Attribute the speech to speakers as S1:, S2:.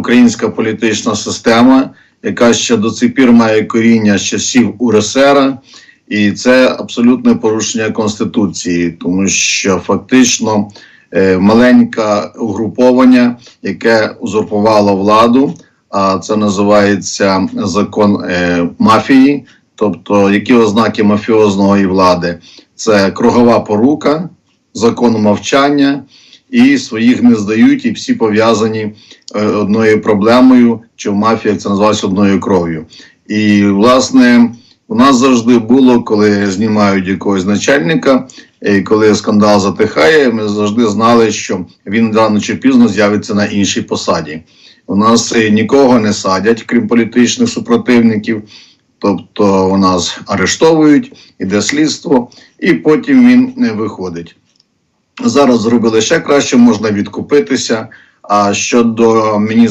S1: українська політична система, яка ще до цих пір має коріння з часів УРСР, і це абсолютне порушення конституції, тому що фактично е, маленьке угруповання, яке узурпувало владу, а це називається закон е, мафії. Тобто, які ознаки мафіозної влади? Це кругова порука, закон мовчання, і своїх не здають, і всі пов'язані е, одною проблемою, чи в мафії як це називається одною кров'ю. І власне у нас завжди було, коли знімають якогось начальника, і коли скандал затихає, ми завжди знали, що він рано чи пізно з'явиться на іншій посаді. У нас нікого не садять, крім політичних супротивників. Тобто у нас арештовують, іде слідство, і потім він не виходить. Зараз зробили ще краще, можна відкупитися. А щодо міністра.